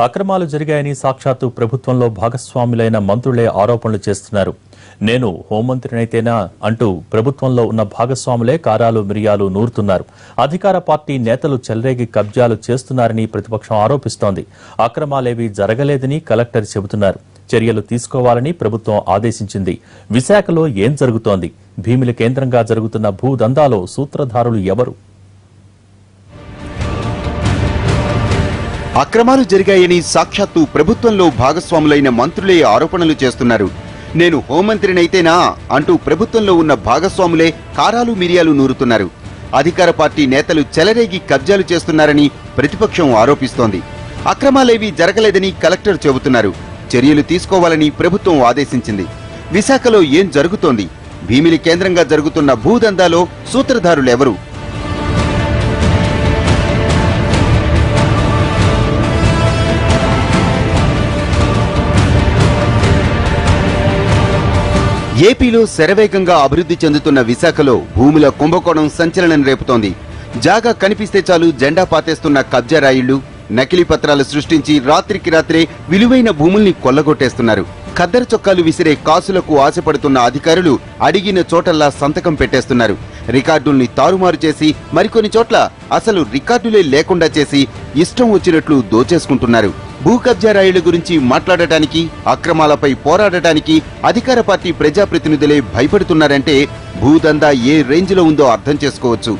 అక్రమాలు జరిగాయని సాక్షాత్తు ప్రభుత్వంలో భాగస్వాములైన మంత్రులే ఆరోపణలు చేస్తున్నారు. నేను హోంమంత్రినైతేనా అంటూ ప్రభుత్వంలో ఉన్న భాగస్వాములే కారాలు మిరియాలు నూరుతున్నారు. అధికార పార్టీ నేతలు చెలరేగి కబ్జాలు చేస్తున్నారని ప్రతిపక్షం ఆరోపిస్తోంది. అక్రమాలేవీ జరగలేదని కలెక్టర్ చెబుతున్నారు. చర్యలు తీసుకోవాలని ప్రభుత్వం ఆదేశించింది. విశాఖలో ఏం జరుగుతోంది? భీమిలి కేంద్రంగా జరుగుతున్న భూదందాలో సూత్రధారులు ఎవరు? అక్రమాలు జరిగాయని సాక్షాత్తు ప్రభుత్వంలో భాగస్వాములైన మంత్రులే ఆరోపణలు చేస్తున్నారు. నేను హోంమంత్రినైతేనా అంటూ ప్రభుత్వంలో ఉన్న భాగస్వాములే కారాలు మిరియాలు నూరుతున్నారు. అధికార పార్టీ నేతలు చెలరేగి కబ్జాలు చేస్తున్నారని ప్రతిపక్షం ఆరోపిస్తోంది. అక్రమాలేవీ జరగలేదని కలెక్టర్ చెబుతున్నారు. చర్యలు తీసుకోవాలని ప్రభుత్వం ఆదేశించింది. విశాఖలో ఏం జరుగుతోంది? భీమిలి కేంద్రంగా జరుగుతున్న భూదందాలో సూత్రధారులెవరు? ఏపీలో శరవేగంగా అభివృద్ధి చెందుతున్న విశాఖలో భూముల కుంభకోణం సంచలనం రేపుతోంది. జాగా కనిపిస్తే చాలు జెండా పాతేస్తున్న కబ్జా రాయిళ్ళు నకిలీ పత్రాలు సృష్టించి రాత్రికి రాత్రే విలువైన భూముల్ని కొల్లగొట్టేస్తున్నారు. ఖద్దరు చొక్కాలు విసిరే కాసులకు ఆశపడుతున్న అధికారులు అడిగిన చోటల్లా సంతకం పెట్టేస్తున్నారు. రికార్డుల్ని తారుమారు చేసి మరికొన్ని చోట్ల అసలు రికార్డులే లేకుండా చేసి ఇష్టం వచ్చినట్లు దోచేసుకుంటున్నారు. భూ కబ్జా రాయిళ్ళ గురించి మాట్లాడటానికి అక్రమాలపై పోరాడటానికి అధికార పార్టీ ప్రజాప్రతినిధులే భయపడుతున్నారంటే భూదందా ఏ రేంజ్లో ఉందో అర్థం చేసుకోవచ్చు.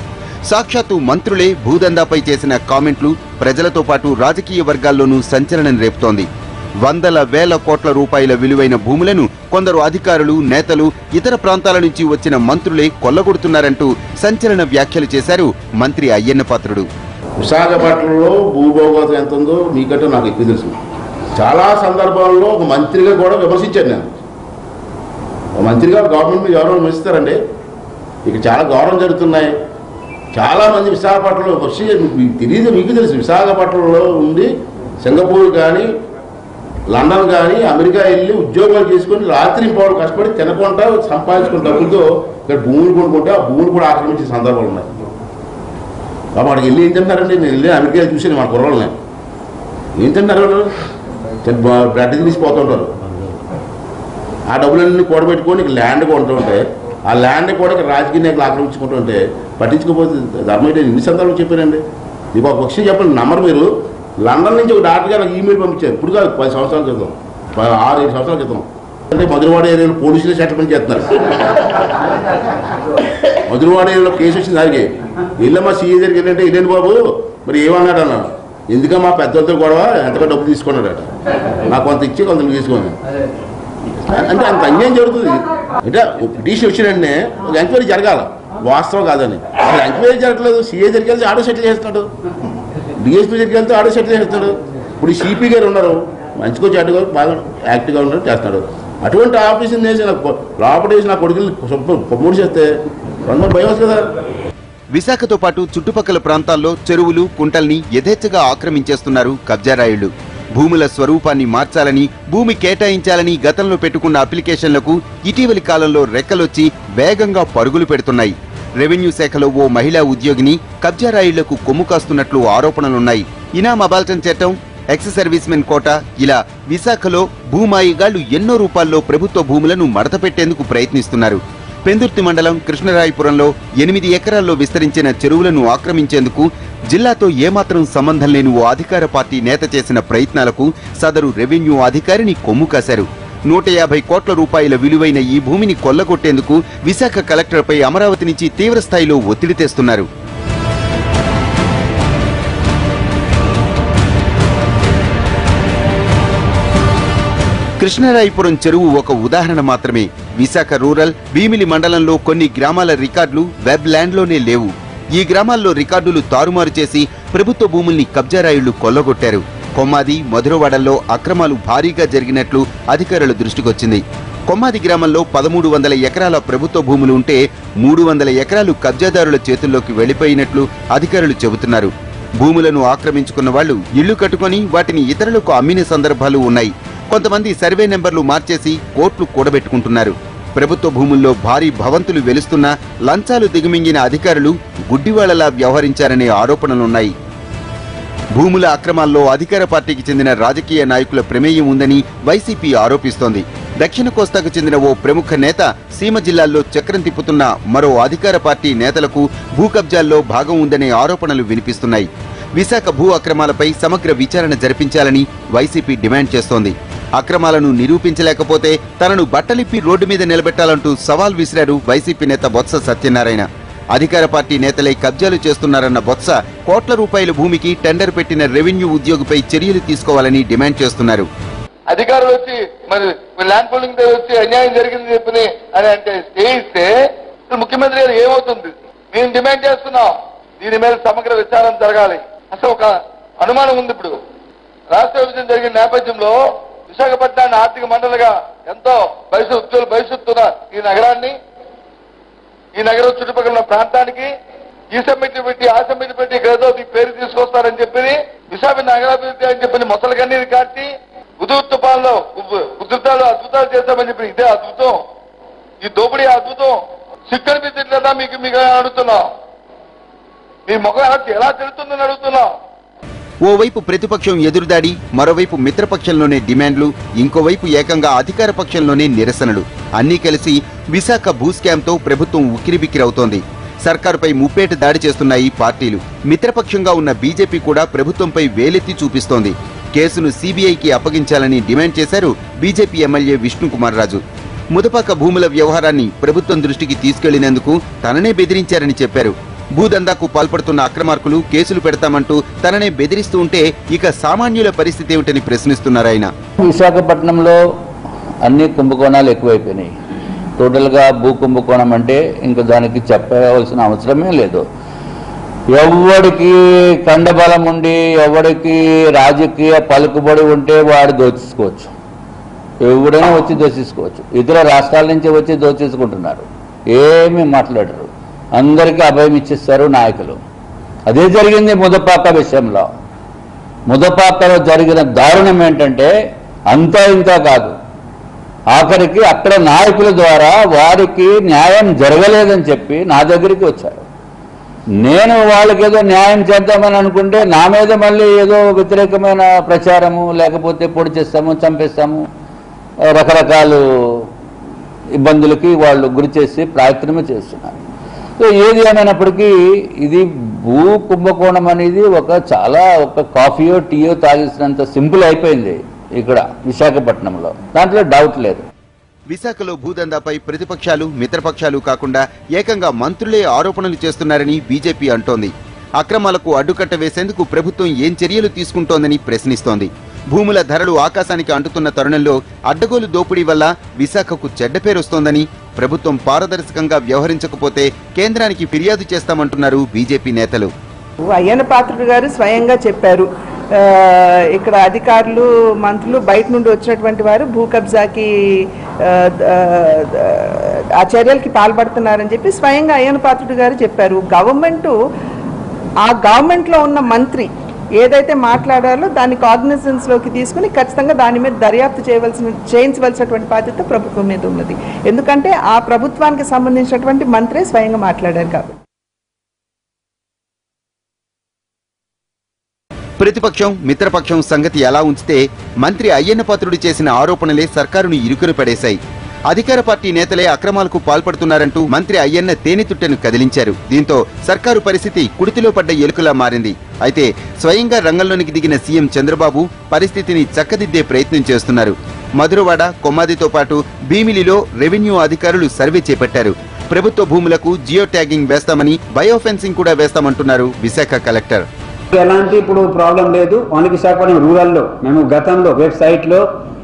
సాక్షాత్తు మంత్రులే భూదందాపై చేసిన కామెంట్లు ప్రజలతో పాటు రాజకీయ వర్గాల్లోనూ సంచలనం రేపుతోంది. వందల వేల కోట్ల రూపాయల విలువైన భూములను కొందరు అధికారులు నేతలు ఇతర ప్రాంతాల నుంచి వచ్చిన మంత్రులే కొల్లగొడుతున్నారంటూ సంచలన వ్యాఖ్యలు చేశారు మంత్రి అయ్యన్న పాత్రుడు. విశాఖపట్నంలో భూభోగత ఎంత ఉందో మీకంటే నాకు ఎక్కువ తెలుసు. చాలా సందర్భాల్లో ఒక మంత్రిగా కూడా విమర్శించాను నేను. ఒక మంత్రిగా గవర్నమెంట్ మీద ఎవరో విమర్శిస్తారండి. ఇక చాలా గౌరవం జరుగుతున్నాయి. చాలామంది విశాఖపట్నంలో వచ్చి మీకు తెలియదు మీకు తెలుసు. విశాఖపట్నంలో ఉండి సింగపూర్ కానీ లండన్ కానీ అమెరికా వెళ్ళి ఉద్యోగాలు చేసుకొని రాత్రి పాడు కష్టపడి తినకుండా సంపాదించుకున్న డబ్బులతో ఇక్కడ భూములు కొనుక్కుంటే ఆ భూములు కూడా ఆక్రమించే సందర్భాలు ఉన్నాయి. బాబు అక్కడికి వెళ్ళి ఏం తింటారండి నేను వెళ్ళి అమెరికా చూసాను మన కుర్రోళ్ళని. ఏం తింటారు వాళ్ళు? బ్రెడ్ తీసి పోతుంటారు ఆ డబ్బులన్నీ కూడబెట్టుకొని ఇక్కడ ల్యాండ్ కొంటుంటే ఆ ల్యాండ్ కూడా ఇక్కడ రాజకీయ నాయకులు ఆక్రమించుకుంటుంటే పట్టించుకోకపోతే ధర్మం ఎన్ని సందర్భాలు చెప్పారండి? ఇది ఒక పక్షి చెప్పండి నమ్మరు మీరు. లండన్ నుంచి ఒక డాక్టర్ గారు ఈమెయిల్ పంపించారు. ఇప్పుడు కాదు పది సంవత్సరాల క్రితం. పది ఆరు ఏడు సంవత్సరాల క్రితం. అంటే మధురవాడ ఏరియాలో పోలీసులు సెటిల్మెంట్ చేస్తున్నారు. మధురవాడ ఏరియాలో కేసు వచ్చింది దానికి వెళ్ళమ్మా సీఏ దగ్గరికి వెళ్ళంటే వెళ్ళండి బాబు? మరి ఏమన్నాడు అన్న మా పెద్దలతో గొడవ? ఎంతగా డబ్బు తీసుకున్నాడట. నాకు కొంత ఇచ్చి కొంత తీసుకోండి అంటే అంత అన్యాయం జరుగుతుంది. అంటే పిటిషన్ వచ్చినంటే ఒక ఎంక్వైరీ జరగాల. వాస్తవం కాదని. అసలు ఎంక్వైరీ జరగలేదు సీఏ జరిగేది ఆడో సెటిల్ చేస్తాడు డిఎస్పీ దగ్గరికి వెళ్తే ఆడే సెట్ చేస్తాడు ఇప్పుడు సిపి గారు ఉన్నారు. మంచిగా చెడ్డగా బాగా యాక్టివ్గా ఉండడం చేస్తాడు. అటువంటి ఆఫీసుని వేసి నాకు లోపల వేసి నా కొడుకుని ప్రమోట్ చేస్తే కొందరు భయం కదా. విశాఖతో పాటు చుట్టుపక్కల ప్రాంతాల్లో చెరువులు కుంటల్ని యథేచ్ఛగా ఆక్రమించేస్తున్నారు కబ్జారాయుళ్ళు భూముల స్వరూపాన్ని మార్చాలని భూమి కేటాయించాలని గతంలో పెట్టుకున్న అప్లికేషన్లకు ఇటీవలి కాలంలో రెక్కలొచ్చి వేగంగా పరుగులు పెడుతున్నాయి. రెవెన్యూ శాఖలో ఓ మహిళా ఉద్యోగిని కబ్జారాయుళ్ళకు కొమ్ము కాస్తున్నట్లు ఆరోపణలున్నాయి. ఇనాం అబాల్టన్ చట్టం ఎక్స్ సర్వీస్మెన్ కోట ఇలా విశాఖలో భూమాయిగాళ్ళు ఎన్నో రూపాల్లో ప్రభుత్వ భూములను మడతపెట్టేందుకు ప్రయత్నిస్తున్నారు. పెందుర్తి మండలం కృష్ణరాయపురంలో ఎనిమిది ఎకరాల్లో విస్తరించిన చెరువులను ఆక్రమించేందుకు జిల్లాతో ఏమాత్రం సంబంధం లేని ఓ అధికార పార్టీ నేత చేసిన ప్రయత్నాలకు సదరు రెవెన్యూ అధికారిని కొమ్ము కాశారు. నూట యాభై కోట్ల రూపాయల విలువైన ఈ భూమిని కొల్లగొట్టేందుకు విశాఖ కలెక్టర్పై అమరావతి నుంచి తీవ్రస్థాయిలో ఒత్తిడి తెస్తున్నారు. కృష్ణరాయపురం చెరువు ఒక ఉదాహరణ మాత్రమే. విశాఖ రూరల్ భీమిలి మండలంలో కొన్ని గ్రామాల రికార్డులు వెబ్ ల్యాండ్లోనే లేవు. ఈ గ్రామాల్లో రికార్డులు తారుమారు చేసి ప్రభుత్వ భూముల్ని కబ్జారాయుళ్ళు కొల్లగొట్టారు. కొమ్మాది మధురవాడల్లో అక్రమాలు భారీగా జరిగినట్లు అధికారుల దృష్టికొచ్చింది. కొమ్మాది గ్రామంలో పదమూడు వందల ఎకరాల ప్రభుత్వ భూములు ఉంటే మూడు వందల ఎకరాలు కబ్జాదారుల చేతుల్లోకి వెళ్ళిపోయినట్లు అధికారులు చెబుతున్నారు. భూములను ఆక్రమించుకున్న వాళ్ళు ఇళ్ళు కట్టుకొని వాటిని ఇతరులకు అమ్మిన సందర్భాలు ఉన్నాయి. కొంతమంది సర్వే నెంబర్లు మార్చేసి కోట్లు కూడబెట్టుకుంటున్నారు. ప్రభుత్వ భూముల్లో భారీ భవంతులు వెలుస్తున్నా లంచాలు దిగుమింగిన అధికారులు గుడ్డివాళ్ళలా వ్యవహరించారనే ఆరోపణలున్నాయి. భూముల అక్రమాల్లో అధికార పార్టీకి చెందిన రాజకీయ నాయకుల ప్రమేయం ఉందని వైసీపీ ఆరోపిస్తోంది. దక్షిణ కోస్తాకు చెందిన ఓ ప్రముఖ నేత సీమ జిల్లాల్లో చక్రం తిప్పుతున్న మరో అధికార పార్టీ నేతలకు భూ కబ్జాల్లో భాగం ఉందనే ఆరోపణలు వినిపిస్తున్నాయి. విశాఖ భూ అక్రమాలపై సమగ్ర విచారణ జరిపించాలని వైసీపీ డిమాండ్ చేస్తోంది. అక్రమాలను నిరూపించలేకపోతే తనను బట్టలిప్పి రోడ్డు మీద నిలబెట్టాలంటూ సవాల్ విసిరారు వైసీపీ నేత బొత్స సత్యనారాయణ. అధికార పార్టీ నేతలై కబ్జాలు చేస్తున్నారన్న బొత్స కోట్ల రూపాయల భూమికి టెండర్ పెట్టిన రెవెన్యూ ఉద్యోగిపై చర్యలు తీసుకోవాలని డిమాండ్ చేస్తున్నారు. అధికారులు వచ్చి మరి ల్యాండ్ పూలింగ్ వచ్చి అన్యాయం జరిగింది చెప్పని అని అంటే చేయిస్తే ముఖ్యమంత్రి గారు ఏమవుతుంది? మేము డిమాండ్ చేస్తున్నాం. దీని మీద సమగ్ర విచారణ జరగాలి. అసలు ఒక అనుమానం ఉంది ఇప్పుడు. రాష్ట్ర విభజన జరిగిన నేపథ్యంలో విశాఖపట్నాన్ని ఆర్థిక మండలిగా ఎంతో భవిష్యత్తు ఉజ్వల భవిష్యత్తున్న ఈ నగరాన్ని ఈ నగరం చుట్టుపక్కల ఉన్న ప్రాంతానికి ఈ సమితి పెట్టి ఆ సమితి పెట్టి ఏదో మీ పేరు తీసుకొస్తారని చెప్పి విశాఖ నగరాభివృద్ధి అని చెప్పి మొసలు కన్నీరు కాటి ఉదు తుఫాన్లో ఉధృతాలు అద్భుతాలు చేస్తామని చెప్పి ఇదే అద్భుతం. ఈ దోపిడీ అద్భుతం. సిక్కు అనిపించట్లేదా మీకు మీకు అడుగుతున్నాం. మీ ముఖం ఎలా ఎలా తెలుస్తుందని అడుగుతున్నాం. ఓవైపు ప్రతిపక్షం ఎదురుదాడి మరోవైపు మిత్రపక్షంలోనే డిమాండ్లు ఇంకోవైపు ఏకంగా అధికార పక్షంలోనే నిరసనలు. అన్నీ కలిసి విశాఖ భూస్కామ్తో ప్రభుత్వం ఉక్కిరిబిక్కిరవుతోంది. సర్కారుపై ముప్పేట దాడి చేస్తున్నాయి పార్టీలు మిత్రపక్షంగా ఉన్న బీజేపీ కూడా ప్రభుత్వంపై వేలెత్తి చూపిస్తోంది. కేసును సీబీఐకి అప్పగించాలని డిమాండ్ చేశారు బీజేపీ ఎమ్మెల్యే విష్ణుకుమార్ రాజు. ముదపాక భూముల వ్యవహారాన్ని ప్రభుత్వం దృష్టికి తీసుకెళ్ళినందుకు తననే బెదిరించారని చెప్పారు. భూదందాకు పాల్పడుతున్న అక్రమార్కులు కేసులు పెడతామంటూ తననే బెదిరిస్తూ ఉంటే ఇక సామాన్యుల పరిస్థితి ఏమిటని ప్రశ్నిస్తున్నారు ఆయన. విశాఖపట్నంలో అన్ని కుంభకోణాలు ఎక్కువైపోయినాయి. టోటల్గా భూ కుంభకోణం అంటే ఇంకా దానికి చెప్పవలసిన అవసరమే లేదు. ఎవడికి కండబలం ఉండి ఎవడికి రాజకీయ పలుకుబడి ఉంటే వాడు దోచేసుకోవచ్చు. ఎవడైనా వచ్చి దోచేసుకోవచ్చు. ఇతర రాష్ట్రాల నుంచి వచ్చి దోచేసుకుంటున్నారు. ఏమీ మాట్లాడరు. అందరికీ అభయం ఇచ్చేస్తారు నాయకులు. అదే జరిగింది ముదపాక విషయంలో. ముదపాకలో జరిగిన దారుణం ఏంటంటే అంతా ఇంత కాదు. ఆఖరికి అక్కడ నాయకుల ద్వారా వారికి న్యాయం జరగలేదని చెప్పి నా దగ్గరికి వచ్చారు. నేను వాళ్ళకి ఏదో న్యాయం చేద్దామని అనుకుంటే నా మీద మళ్ళీ ఏదో వ్యతిరేకమైన ప్రచారము లేకపోతే పొడి చేస్తాము చంపేస్తాము రకరకాలు ఇబ్బందులకి వాళ్ళు గురి చేసి ప్రయత్నమే చేస్తున్నారు. సో ఏది ఏమైనప్పటికీ ఇది భూ కుంభకోణం అనేది ఒక చాలా ఒక కాఫీయో టీయో తాగేసినంత సింపుల్ అయిపోయింది ఇక్కడ విశాఖపట్నంలో. దాంట్లో డౌట్ లేదు. విశాఖలో భూదందాపై ప్రతిపక్షాలు మిత్రపక్షాలు కాకుండా ఏకంగా మంత్రులే ఆరోపణలు చేస్తున్నారని బీజేపీ అంటోంది. అక్రమాలకు అడ్డుకట్ట వేసేందుకు ప్రభుత్వం ఏం చర్యలు తీసుకుంటోందని ప్రశ్నిస్తోంది. భూముల ధరలు ఆకాశానికి అంటుతున్న తరుణంలో అడ్డగోలు దోపిడీ వల్ల విశాఖకు చెడ్డ పేరొస్తోందని ప్రభుత్వం పారదర్శకంగా వ్యవహరించకపోతే కేంద్రానికి ఫిర్యాదు చేస్తామంటున్నారు బీజేపీ నేతలు. అయ్యన్న పాత్రుడు గారు స్వయంగా చెప్పారు. ఇక్కడ అధికారులు మంత్రులు బయట నుండి వచ్చినటువంటి వారు భూ కబ్జాకి ఆ, ఆ చర్యలకి పాల్పడుతున్నారని చెప్పి స్వయంగా అయ్యన్న పాత్రుడు గారు చెప్పారు. గవర్నమెంట్ ఆ గవర్నమెంట్లో ఉన్న మంత్రి ఏదైతే మాట్లాడాలో దాన్ని కాగ్నిజెన్స్లోకి తీసుకుని ఖచ్చితంగా దాని మీద దర్యాప్తు చేయవలసిన చేయించవలసినటువంటి బాధ్యత ప్రభుత్వం మీద ఉన్నది. ఎందుకంటే ఆ ప్రభుత్వానికి సంబంధించినటువంటి మంత్రే స్వయంగా మాట్లాడారు కాబట్టి. ప్రతిపక్షం మిత్రపక్షం సంగతి ఎలా ఉంచితే మంత్రి అయ్యన్నపాత్రుడు చేసిన ఆరోపణలే సర్కారును ఇరుకున పడేశాయి. అధికార పార్టీ నేతలే అక్రమాలకు పాల్పడుతున్నారంటూ మంత్రి అయ్యన్న తేనెతుట్టెను కదిలించారు. దీంతో సర్కారు పరిస్థితి కుడితిలో పడ్డ ఎలుకలా మారింది. అయితే స్వయంగా రంగంలోనికి దిగిన సీఎం చంద్రబాబు పరిస్థితిని చక్కదిద్దే ప్రయత్నం చేస్తున్నారు. మధురవాడ కొమ్మాదితో పాటు భీమిలిలో రెవెన్యూ అధికారులు సర్వే చేపట్టారు. ప్రభుత్వ భూములకు జియో ట్యాగింగ్ వేస్తామని బయోఫెన్సింగ్ కూడా వేస్తామంటున్నారు విశాఖ కలెక్టర్. ఎలాంటి ఇప్పుడు ప్రాబ్లం లేదు. వానికి విశాఖపట్నం రూరల్లో మేము గతంలో వెబ్సైట్లో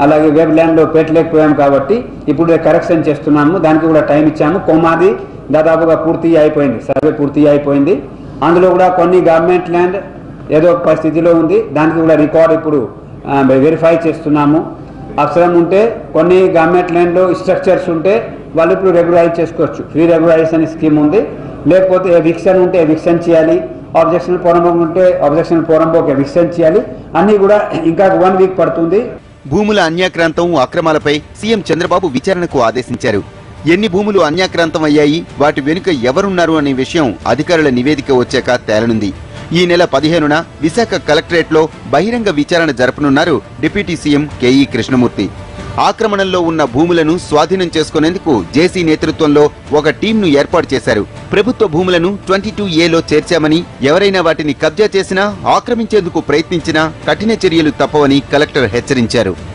అలాగే వెబ్ ల్యాండ్లో పెట్టలేకపోయాం కాబట్టి ఇప్పుడు కరెక్షన్ చేస్తున్నాము. దానికి కూడా టైం ఇచ్చాము. కొమాది దాదాపుగా పూర్తి అయిపోయింది. సర్వే పూర్తి అయిపోయింది. అందులో కూడా కొన్ని గవర్నమెంట్ ల్యాండ్ ఏదో పరిస్థితిలో ఉంది. దానికి కూడా రికార్డ్ ఇప్పుడు వెరిఫై చేస్తున్నాము. అవసరం ఉంటే కొన్ని గవర్నమెంట్ ల్యాండ్లో స్ట్రక్చర్స్ ఉంటే వాళ్ళు ఇప్పుడు రెగ్యులరైజ్ చేసుకోవచ్చు. ఫ్రీ రెగ్యులరైజేషన్ స్కీమ్ ఉంది. లేకపోతే ఎవిక్షన్ ఉంటే ఎవిక్షన్ చేయాలి. ఆబ్జెక్షన్ పోరంబోక్ ఉంటే ఆబ్జెక్షన్ పోరంబోక్ ఎవిక్షన్ చేయాలి. అన్నీ కూడా ఇంకా వన్ వీక్ పడుతుంది. భూముల అన్యాక్రాంతం అక్రమాలపై సీఎం చంద్రబాబు విచారణకు ఆదేశించారు. ఎన్ని భూములు అన్యాక్రాంతం అయ్యాయి వాటి వెనుక ఎవరున్నారు అనే విషయం అధికారుల నివేదిక వచ్చాక తేలనుంది. ఈ నెల పదిహేనున విశాఖ కలెక్టరేట్లో బహిరంగ విచారణ జరపనున్నారు deputy CM K E Krishnamurthy. ఆక్రమణంలో ఉన్న భూములను స్వాధీనం చేసుకునేందుకు జేసీ నేతృత్వంలో ఒక టీంను ఏర్పాటు చేశారు. ప్రభుత్వ భూములను ట్వంటీ టూ ఏలో చేర్చామని ఎవరైనా వాటిని కబ్జా చేసినా ఆక్రమించేందుకు ప్రయత్నించినా కఠిన చర్యలు తప్పవని కలెక్టర్ హెచ్చరించారు.